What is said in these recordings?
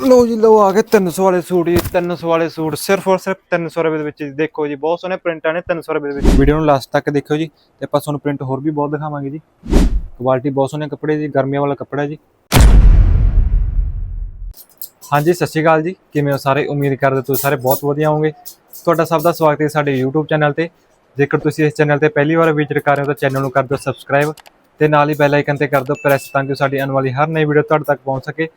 ਲੋ ਜੀ ਲੋ ਆ ਗਏ 300 ਵਾਲੇ ਸੂਟ ਜੀ 300 ਵਾਲੇ ਸੂਟ, ਸਿਰਫ ਔਰ ਸਿਰਫ 300 ਰੁਪਏ ਦੇ ਵਿੱਚ ਦੇਖੋ ਜੀ, ਬਹੁਤ ਸੋਹਣੇ ਪ੍ਰਿੰਟਾਂ ਨੇ 300 ਰੁਪਏ ਦੇ ਵਿੱਚ। ਵੀਡੀਓ ਨੂੰ ਲਾਸਟ ਤੱਕ ਦੇਖਿਓ ਜੀ, ਤੇ ਆਪਾਂ ਤੁਹਾਨੂੰ ਪ੍ਰਿੰਟ ਹੋਰ ਵੀ ਬਹੁਤ ਦਿਖਾਵਾਂਗੇ ਜੀ। ਕੁਆਲਿਟੀ ਬਹੁਤ ਸੋਹਣੇ ਕੱਪੜੇ ਜੀ, ਗਰਮੀਆਂ ਵਾਲਾ ਕੱਪੜਾ ਜੀ। ਹਾਂਜੀ, ਸਤਿ ਸ਼੍ਰੀ ਅਕਾਲ ਜੀ, ਕਿਵੇਂ ਹੋ ਸਾਰੇ? ਉਮੀਦ ਕਰਦੇ ਤੁਸੀਂ ਸਾਰੇ ਬਹੁਤ ਵਧੀਆ ਹੋਵੋਗੇ। ਤੁਹਾਡਾ ਸਭ ਦਾ ਸਵਾਗਤ ਹੈ ਸਾਡੇ YouTube ਚੈਨਲ ਤੇ। ਜੇਕਰ ਤੁਸੀਂ ਇਸ ਚੈਨਲ ਤੇ ਪਹਿਲੀ ਵਾਰ ਵਿਜ਼ਿਟ ਕਰ ਰਹੇ ਹੋ ਤਾਂ ਚੈਨਲ ਨੂੰ ਕਰ ਦਿਓ ਸਬਸਕ੍ਰਾਈਬ ਤੇ ਨਾਲ ਹੀ ਬੈਲ ਆਈਕਨ ਤੇ ਕਰ ਦਿਓ ਪ੍ਰੈਸ ਤਾਂ ਕਿ ਸਾਡੀ ਆਉਣ ਵਾਲੀ ਹਰ ਨਵੀਂ ਵੀਡੀਓ ਤੁਹਾਡੇ ਤੱਕ ਪਹੁੰਚ ਸਕੇ।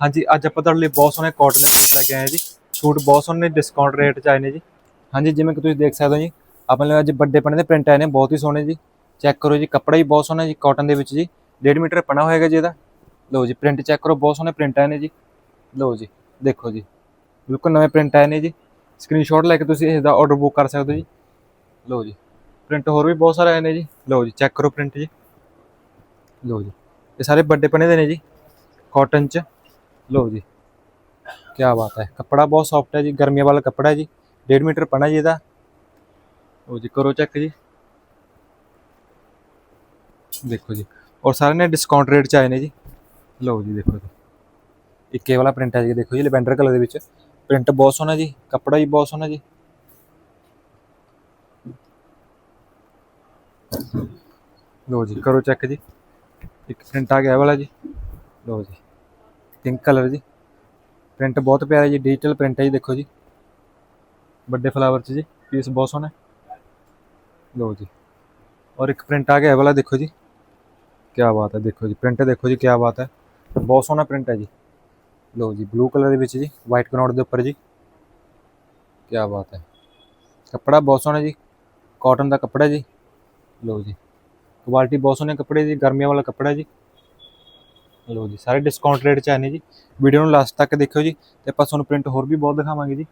ਹਾਂਜੀ, ਅੱਜ ਆਪਾਂ ਤੁਹਾਡੇ ਲਈ ਬਹੁਤ ਸੋਹਣੇ ਕਾਟਨ ਦੇ ਸੂਟ ਲੈ ਕੇ ਆਏ ਜੀ। ਸੂਟ ਬਹੁਤ ਸੋਹਣੇ ਡਿਸਕਾਊਂਟ ਰੇਟ 'ਚ ਆਏ ਨੇ ਜੀ। ਹਾਂਜੀ, ਜਿਵੇਂ ਕਿ ਤੁਸੀਂ ਦੇਖ ਸਕਦੇ ਹੋ ਜੀ, ਆਪਾਂ ਲਈ ਅੱਜ ਵੱਡੇ ਪਣੇ ਦੇ ਪ੍ਰਿੰਟ ਆਏ ਨੇ, ਬਹੁਤ ਹੀ ਸੋਹਣੇ ਜੀ। ਚੈੱਕ ਕਰੋ ਜੀ, ਕੱਪੜਾ ਹੀ ਬਹੁਤ ਸੋਹਣਾ ਜੀ ਕਾਟਨ ਦੇ ਵਿੱਚ ਜੀ। 1.5 ਮੀਟਰ ਪਣਾ ਹੋਏਗਾ ਜੀ ਇਹਦਾ। ਲਓ ਜੀ ਪ੍ਰਿੰਟ ਚੈੱਕ ਕਰੋ, ਬਹੁਤ ਸੋਹਣੇ ਪ੍ਰਿੰਟ ਆਏ ਨੇ ਜੀ। ਲਓ ਜੀ, ਦੇਖੋ ਜੀ। ਬਿਲਕੁਲ ਨਵੇਂ ਪ੍ਰਿੰਟ ਆਏ ਨੇ ਜੀ। ਸਕਰੀਨਸ਼ਾਟ ਲੈ ਕੇ ਤੁਸੀਂ ਇਸ ਦਾ ਆਰਡਰ ਬੁੱਕ ਕਰ ਸਕਦੇ ਹੋ ਜੀ। ਲਓ ਜੀ ਪ੍ਰਿੰਟ ਹੋਰ ਵੀ ਬਹੁਤ ਸਾਰੇ ਆਏ ਨੇ ਜੀ। ਲਓ ਜੀ ਚੈੱਕ ਕਰੋ ਪ੍ਰਿੰਟ ਜੀ। ਲਓ ਜੀ, ਇਹ ਸਾਰੇ ਵੱਡੇ ਪਣੇ ਦੇ ਨੇ ਜੀ। ਕਾਟਨ ਚ। ਲਓ ਜੀ। ਕੀ ਬਾਤ ਹੈ। ਕੱਪੜਾ ਬਹੁਤ ਸੌਫਟ ਹੈ ਜੀ, ਗਰਮੀਆਂ ਵਾਲਾ ਕੱਪੜਾ ਹੈ ਜੀ। 1.5 ਮੀਟਰ ਪਣਾ ਜੀ ਇਹਦਾ। ਲਓ ਜੀ, ਕਰੋ ਚੈੱਕ ਜੀ। ਦੇਖੋ ਜੀ। ਔਰ ਸਾਰੇ ਨੇ ਡਿਸਕਾਊਂਟ ਰੇਟ ਚ ਆਏ ਨੇ ਜੀ। ਲਓ ਜੀ, ਦੇਖੋ ਜੀ। ਇੱਕ ਇਹ ਵਾਲਾ ਪ੍ਰਿੰਟ ਹੈ ਜੀ, ਦੇਖੋ ਜੀ ਲੈਵੈਂਡਰ ਕਲਰ ਦੇ ਵਿੱਚ। ਪ੍ਰਿੰਟ ਬਹੁਤ ਸੋਹਣਾ ਜੀ, ਕੱਪੜਾ ਵੀ ਬਹੁਤ ਸੋਹਣਾ ਜੀ। ਲਓ ਜੀ, ਕਰੋ ਚੈੱਕ ਜੀ। ਇੱਕ ਪ੍ਰਿੰਟ ਆ ਗਿਆ ਵਾਲਾ ਜੀ। ਲਓ ਜੀ। ਪਿੰਕ ਕਲਰ ਜੀ। ਪ੍ਰਿੰਟ ਬਹੁਤ ਪਿਆਰਾ ਜੀ ਡਿਜੀਟਲ ਪ੍ਰਿੰਟ ਹੈ ਜੀ, ਦੇਖੋ ਜੀ। ਵੱਡੇ ਫਲਾਵਰ ਚ ਜੀ ਪੀਸ ਬਹੁਤ ਸੋਹਣਾ ਹੈ। ਲਓ ਜੀ। ਔਰ ਇੱਕ ਪ੍ਰਿੰਟ ਆ ਗਿਆ ਇਹ ਵਾਲਾ, ਦੇਖੋ ਜੀ। ਕੀ ਬਾਤ ਹੈ, ਦੇਖੋ ਜੀ। ਪ੍ਰਿੰਟ ਦੇਖੋ ਜੀ ਕੀ ਬਾਤ ਹੈ। ਬਹੁਤ ਸੋਹਣਾ ਪ੍ਰਿੰਟ ਹੈ ਜੀ। ਲਓ ਜੀ ਬਲੂ ਕਲਰ ਦੇ ਵਿੱਚ ਜੀ ਵਾਈਟ ਕਨੌਟ ਦੇ ਉੱਪਰ ਜੀ। ਕੀ ਬਾਤ ਹੈ। ਕੱਪੜਾ ਬਹੁਤ ਸੋਹਣਾ ਜੀ। ਕਾਟਨ ਦਾ ਕੱਪੜਾ ਜੀ। ਲਓ ਜੀ। ਕੁਆਲਿਟੀ ਬਹੁਤ ਸੋਹਣੇ ਕੱਪੜੇ ਦੀ ਗਰਮੀਆਂ ਵਾਲਾ ਕੱਪੜਾ ਜੀ। ਲਓ ਜੀ, ਸਾਰੇ ਡਿਸਕਾਊਂਟ ਰੇਟ 'ਚ ਆਏ ਨੇ ਜੀ। ਵੀਡੀਓ ਨੂੰ ਲਾਸਟ ਤੱਕ ਦੇਖਿਓ ਜੀ, ਤੇ ਆਪਾਂ ਤੁਹਾਨੂੰ ਪ੍ਰਿੰਟ ਹੋਰ ਵੀ ਬਹੁਤ ਦਿਖਾਵਾਂਗੇ ਜੀ।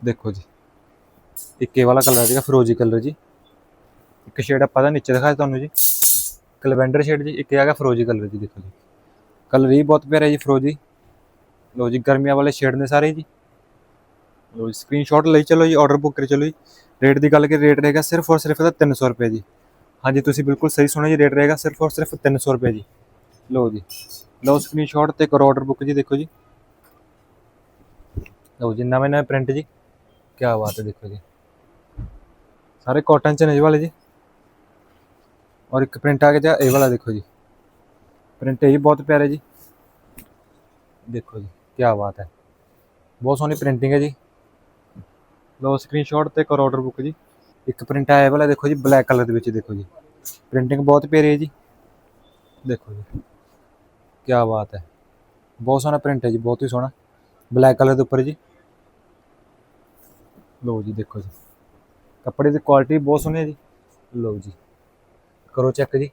ਦੇਖੋ ਜੀ, ਇੱਕ ਇਹ ਵਾਲਾ ਕਲਰ ਹੈਗਾ ਫਿਰੋਜ਼ੀ ਕਲਰ ਜੀ। ਇੱਕ ਸ਼ੇਡ ਆਪਾਂ ਦਾ ਨੀਚੇ ਦਿਖਾਇਆ ਤੁਹਾਨੂੰ ਜੀ। ਕਲਵੈਂਡਰ ਸ਼ੇਡ ਜੀ, ਇੱਕ ਹੈਗਾ ਫਿਰੋਜ਼ੀ ਕਲਰ ਜੀ, ਦੇਖੋ ਜੀ। ਕਲਰ ਹੀ ਬਹੁਤ ਪਿਆਰਾ ਜੀ ਫਿਰੋਜ਼ੀ। ਲਓ ਜੀ, ਗਰਮੀਆਂ ਵਾਲੇ ਸ਼ੇਡ ਨੇ ਸਾਰੇ ਜੀ। ਲਓ ਜੀ ਸਕਰੀਨਸ਼ਾਟ ਲਈ ਚਲੋ ਜੀ ਆਰਡਰ ਬੁੱਕ ਕਰੀ ਚਲੋ ਜੀ। ਰੇਟ ਦੀ ਗੱਲ ਕਰੀ ਰੇਟ ਰਹੇਗਾ ਸਿਰਫ ਔਰ ਸਿਰਫ ਇਹਦਾ 300 ਰੁਪਏ ਜੀ। ਹਾਂਜੀ, ਤੁਸੀਂ ਬਿਲਕੁਲ ਸਹੀ ਸੁਣਿਆ ਜੀ ਰੇਟ ਰਹੇਗਾ ਸਿਰਫ ਔਰ ਸਿਰਫ 300 ਰੁਪਏ ਜੀ। ਲਓ ਜੀ, ਲਓ ਸਕਰੀਨਸ਼ਾਟ ਤੇ ਕਰੋ ਆਰਡਰ ਬੁੱਕ ਜੀ, ਦੇਖੋ ਜੀ। ਲਓ ਜੀ, ਨਵੇਂ ਨਵੇਂ ਪ੍ਰਿੰਟ ਜੀ। ਕੀ ਬਾਤ ਹੈ, ਦੇਖੋ ਜੀ। ਸਾਰੇ ਕਾਟਨ ਚ ਨੇ ਇਹ ਵਾਲੇ ਜੀ। ਔਰ ਇੱਕ ਪ੍ਰਿੰਟ ਆ ਗਿਆ ਜੀ, ਇਹ ਵਾਲਾ ਦੇਖੋ ਜੀ। ਪ੍ਰਿੰਟ ਇਹ ਵੀ ਬਹੁਤ ਪਿਆਰਾ ਜੀ। ਦੇਖੋ ਜੀ ਕੀ ਬਾਤ ਹੈ। ਬਹੁਤ ਸੋਹਣੀ ਪ੍ਰਿੰਟਿੰਗ ਹੈ ਜੀ। ਲਓ ਸਕਰੀਨਸ਼ਾਟ ਤੇ ਕਰੋ ਆਰਡਰ ਬੁੱਕ ਜੀ। ਇੱਕ ਪ੍ਰਿੰਟ ਆਇਆ ਵਾਲਾ, ਦੇਖੋ ਜੀ ਬਲੈਕ ਕਲਰ ਦੇ ਵਿੱਚ ਦੇਖੋ ਜੀ। ਪ੍ਰਿੰਟਿੰਗ ਬਹੁਤ ਪਿਆਰੀ ਹੈ ਜੀ। ਦੇਖੋ ਜੀ ਕੀ ਬਾਤ ਹੈ। ਬਹੁਤ ਸੋਹਣਾ ਪ੍ਰਿੰਟ ਹੈ ਜੀ, ਬਹੁਤ ਹੀ ਸੋਹਣਾ। ਬਲੈਕ ਕਲਰ ਦੇ ਉੱਪਰ ਜੀ। ਲਓ ਜੀ, ਦੇਖੋ ਜੀ। ਕੱਪੜੇ ਦੀ ਕੁਆਲਿਟੀ ਬਹੁਤ ਸੋਹਣੀ ਹੈ ਜੀ। ਲਓ ਜੀ। ਕਰੋ ਚੈੱਕ ਜੀ।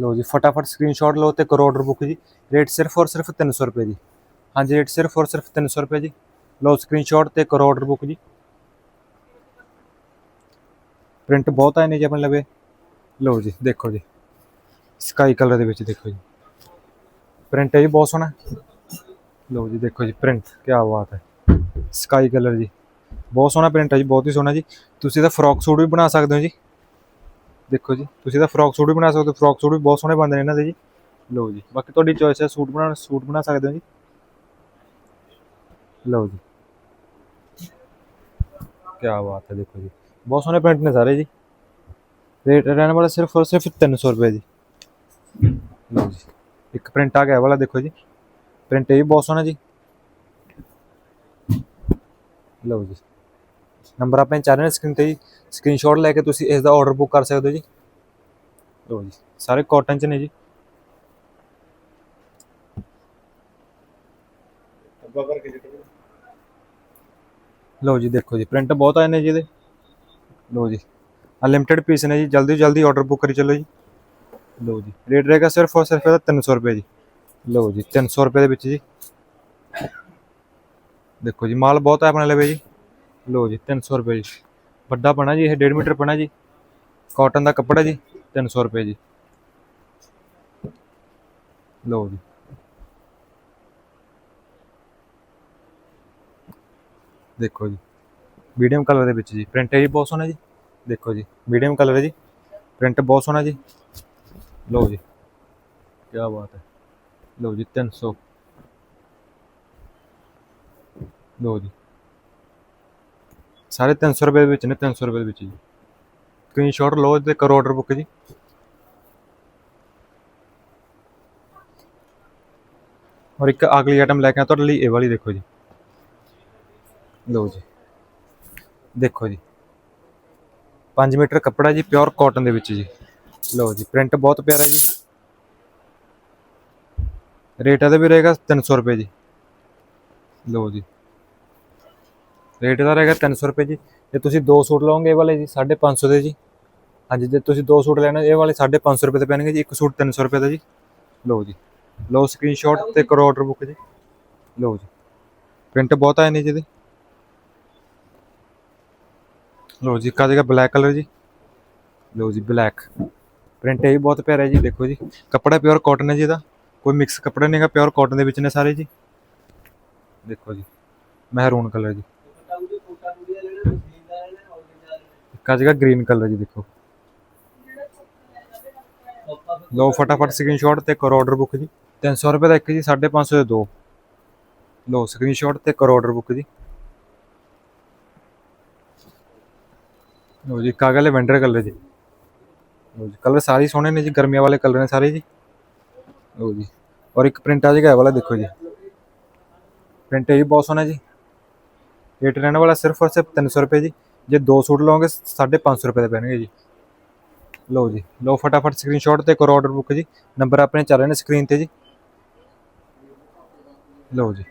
ਲਓ ਜੀ, ਫਟਾਫਟ ਸਕਰੀਨਸ਼ਾਟ ਲਓ ਤੇ ਕਰੋ ਆਰਡਰ ਬੁੱਕ ਜੀ। ਰੇਟ ਸਿਰਫ ਔਰ ਸਿਰਫ 300 ਰੁਪਏ ਜੀ। ਹਾਂਜੀ ਰੇਟ ਸਿਰਫ ਔਰ ਸਿਰਫ 300 ਰੁਪਏ ਜੀ। ਲਓ ਸਕਰੀਨਸ਼ਾਟ ਤੇ ਕਰੋ ਆਰਡਰ ਬੁੱਕ ਜੀ। ਪ੍ਰਿੰਟ ਬਹੁਤ ਆਏ ਨੇ ਜੀ ਆਪਣੇ ਲਵੇ। ਲਓ ਜੀ, ਦੇਖੋ ਜੀ। ਸਕਾਈ ਕਲਰ ਦੇ ਵਿੱਚ ਦੇਖੋ ਜੀ। ਪ੍ਰਿੰਟ ਹੈ ਜੀ, ਬਹੁਤ ਸੋਹਣਾ। ਲਓ ਜੀ, ਦੇਖੋ ਜੀ ਪ੍ਰਿੰਟ ਕੀ ਬਾਤ ਹੈ। ਸਕਾਈ ਕਲਰ ਜੀ। ਬਹੁਤ ਸੋਹਣਾ ਪ੍ਰਿੰਟ ਹੈ ਜੀ, ਬਹੁਤ ਹੀ ਸੋਹਣਾ ਜੀ। ਤੁਸੀਂ ਤਾਂ ਫਰੋਕ ਸੂਟ ਵੀ ਬਣਾ ਸਕਦੇ ਹੋ ਜੀ। ਦੇਖੋ ਜੀ, ਤੁਸੀਂ ਤਾਂ ਫਰੋਕ ਸੂਟ ਵੀ ਬਣਾ ਸਕਦੇ ਹੋ ਫਰੋਕ ਸੂਟ ਵੀ ਬਹੁਤ ਸੋਹਣੇ ਬਣਦੇ ਨੇ ਇਹਨਾਂ ਦੇ ਜੀ। ਲਓ ਜੀ, ਬਾਕੀ ਤੁਹਾਡੀ ਚੋਇਸ ਹੈ, ਸੂਟ ਬਣਾਉਣਾ, ਸੂਟ ਬਣਾ ਸਕਦੇ ਹੋ ਜੀ। ਲਓ ਜੀ। ਕੀ ਬਾਤ ਹੈ, ਦੇਖੋ ਜੀ। ਬਹੁਤ ਸੋਹਣੇ ਪ੍ਰਿੰਟ ਨੇ ਸਾਰੇ ਜੀ। ਰੇਟ ਰਹਿਣ ਵਾਲਾ ਸਿਰਫ ਔਰ ਸਿਰਫ 300 ਰੁਪਏ ਜੀ। ਲਓ ਜੀ, ਇੱਕ ਪ੍ਰਿੰਟ ਆ ਗਿਆ ਵਾਲਾ, ਦੇਖੋ ਜੀ। ਪ੍ਰਿੰਟ ਇਹ ਵੀ ਬਹੁਤ ਸੋਹਣਾ ਜੀ। ਲਓ ਜੀ। ਨੰਬਰ ਆਪਣੇ ਚੈਨਲ ਸਕਰੀਨ ਤੇ ਜੀ। ਸਕਰੀਨਸ਼ਾਟ ਲੈ ਕੇ ਤੁਸੀਂ ਇਸ ਦਾ ਆਰਡਰ ਬੁੱਕ ਕਰ ਸਕਦੇ ਹੋ ਜੀ। ਲਓ ਜੀ, ਸਾਰੇ ਕਾਟਨ ਚ ਨੇ ਜੀ। ਲਓ ਜੀ, ਦੇਖੋ ਜੀ ਪ੍ਰਿੰਟ ਬਹੁਤ ਆਏ ਨੇ ਜੀ ਇਹਦੇ। ਲਓ ਜੀ। ਅਨਲਿਮਿਟਿਡ ਪੀਸ ਨੇ ਜੀ। ਜਲਦੀ ਜਲਦੀ ਆਰਡਰ ਬੁੱਕ ਕਰੀ ਚੱਲੋ ਜੀ। ਲਓ ਜੀ। ਰੇਟ ਰਹੇਗਾ ਸਿਰਫ ਔਰ ਸਿਰਫ ਇਹਦਾ 300 ਰੁਪਏ ਜੀ। ਲਓ ਜੀ 300 ਰੁਪਏ ਦੇ ਵਿੱਚ ਜੀ। ਦੇਖੋ ਜੀ, ਮਾਲ ਬਹੁਤ ਹੈ ਆਪਣੇ ਲਵੇ ਜੀ। ਲਓ ਜੀ 300 ਰੁਪਏ ਜੀ। ਵੱਡਾ ਪਣਾ ਜੀ, ਇਹ 1.5 ਮੀਟਰ ਪਣਾ ਜੀ। ਕਾਟਨ ਦਾ ਕੱਪੜਾ ਜੀ 300 ਰੁਪਏ ਜੀ। ਲਓ ਜੀ। ਦੇਖੋ ਜੀ। ਮੀਡੀਅਮ ਕਲਰ ਦੇ ਵਿੱਚ ਜੀ। ਪ੍ਰਿੰਟ ਹੈ ਜੀ, ਬਹੁਤ ਸੋਹਣਾ ਜੀ। ਦੇਖੋ ਜੀ ਮੀਡੀਅਮ ਕਲਰ ਹੈ ਜੀ। ਪ੍ਰਿੰਟ ਬਹੁਤ ਸੋਹਣਾ ਜੀ। ਲਓ ਜੀ ਕੀ ਬਾਤ ਹੈ। ਲਓ ਜੀ 300 ਲਓ ਜੀ। ਸਾਰੇ 300 ਰੁਪਏ ਦੇ ਵਿੱਚ ਨੇ 300 ਰੁਪਏ ਦੇ ਵਿੱਚ ਜੀ। ਸਕਰੀਨਸ਼ਾਟ ਲਓ ਤੇ ਕਰੋ ਆਰਡਰ ਬੁੱਕ ਜੀ। ਔਰ ਇੱਕ ਅਗਲੀ ਆਈਟਮ ਲੈ ਕੇ ਆ ਤੁਹਾਡੇ ਲਈ ਇਹ ਵਾਲੀ ਦੇਖੋ ਜੀ। ਲਓ ਜੀ। ਦੇਖੋ ਜੀ। 5 ਮੀਟਰ ਕੱਪੜਾ ਜੀ ਪਿਓਰ ਕਾਟਨ ਦੇ ਵਿੱਚ ਜੀ। ਲਓ ਜੀ ਪ੍ਰਿੰਟ ਬਹੁਤ ਪਿਆਰਾ ਜੀ। ਰੇਟ ਇਹਦਾ ਵੀ ਰਹੇਗਾ 300 ਰੁਪਏ ਜੀ। ਲਓ ਜੀ। ਰੇਟ ਇਹਦਾ ਰਹੇਗਾ 300 ਰੁਪਏ ਜੀ। ਜੇ ਤੁਸੀਂ ਦੋ ਸੂਟ ਲਓਗੇ ਇਹ ਵਾਲੇ ਜੀ 550 ਦੇ ਜੀ। ਹਾਂਜੀ, ਜੇ ਤੁਸੀਂ ਦੋ ਸੂਟ ਲੈਣੇ, ਇਹ ਵਾਲੇ 550 ਰੁਪਏ ਦੇ ਪੈਣਗੇ ਜੀ। ਇੱਕ ਸੂਟ 300 ਰੁਪਏ ਦਾ ਜੀ। ਲਓ ਜੀ। ਲਓ ਸਕਰੀਨਸ਼ਾਟ ਤੇ ਕਰੋ ਆਰਡਰ ਬੁੱਕ ਜੀ। ਲਓ ਜੀ। ਪ੍ਰਿੰਟ ਬਹੁਤ ਆਏ ਨੇ ਜਿਹਦੇ ਲਓ ਜੀ ਕਾ ਜਗਾ ਬਲੈਕ ਕਲਰ ਜੀ। ਲਓ ਜੀ ਬਲੈਕ ਪ੍ਰਿੰਟ ਇਹ ਵੀ ਬਹੁਤ ਪਿਆਰਾ ਹੈ ਜੀ, ਦੇਖੋ ਜੀ। ਕੱਪੜਾ ਪਿਓਰ ਕਾਟਨ ਹੈ ਜੀ ਇਹਦਾ। ਕੋਈ ਮਿਕਸ ਕੱਪੜਾ ਨਹੀਂ ਹੈਗਾ ਪਿਓਰ ਕਾਟਨ ਦੇ ਵਿੱਚ ਨੇ ਸਾਰੇ ਜੀ। ਦੇਖੋ ਜੀ ਮਹਿਰੂਨ ਕਲਰ ਜੀ। ਇੱਕ ਆ ਜਗਾ ਗ੍ਰੀਨ ਕਲਰ ਜੀ, ਦੇਖੋ। ਲਓ ਫਟਾਫਟ ਸਕਰੀਨਸ਼ਾਟ ਤੇ ਕਰੋ ਆਰਡਰ ਬੁੱਕ ਜੀ। 300 ਰੁਪਏ ਦਾ ਇੱਕ ਜੀ 550 ਦੇ ਦੋ। ਲਓ ਸਕਰੀਨਸ਼ਾਟ ਤੇ ਕਰੋ ਆਰਡਰ ਬੁੱਕ ਜੀ। ਲਓ ਜੀ ਕਾਗਾ ਲੈਵੈਂਡਰ ਕਲਰ ਜੀ। ਲਓ ਜੀ ਕਲਰ ਸਾਰੇ ਸੋਹਣੇ ਨੇ ਜੀ, ਗਰਮੀਆਂ ਵਾਲੇ ਕਲਰ ਨੇ ਸਾਰੇ ਜੀ। ਲਓ ਜੀ, ਔਰ ਇੱਕ ਪ੍ਰਿੰਟ ਆ ਜਾਏਗਾ ਇਹ ਵਾਲਾ ਦੇਖੋ ਜੀ। ਪ੍ਰਿੰਟ ਇਹ ਵੀ ਬਹੁਤ ਸੋਹਣਾ ਜੀ। ਰੇਟ ਰਹਿਣ ਵਾਲਾ ਸਿਰਫ ਔਰ ਸਿਰਫ 300 ਰੁਪਏ ਜੀ। ਜੇ ਦੋ ਸੂਟ ਲਓਗੇ 550 ਰੁਪਏ ਦੇ ਪੈਣਗੇ ਜੀ। ਲਓ ਜੀ, ਲਓ ਫਟਾਫਟ ਸਕਰੀਨਸ਼ਾਟ ਤੇ ਕਰੋ ਆਰਡਰ ਬੁੱਕ ਜੀ। ਨੰਬਰ ਆਪਣੇ ਚੱਲ ਰਹੇ ਨੇ ਸਕਰੀਨ ਤੇ ਜੀ। ਲਓ ਜੀ।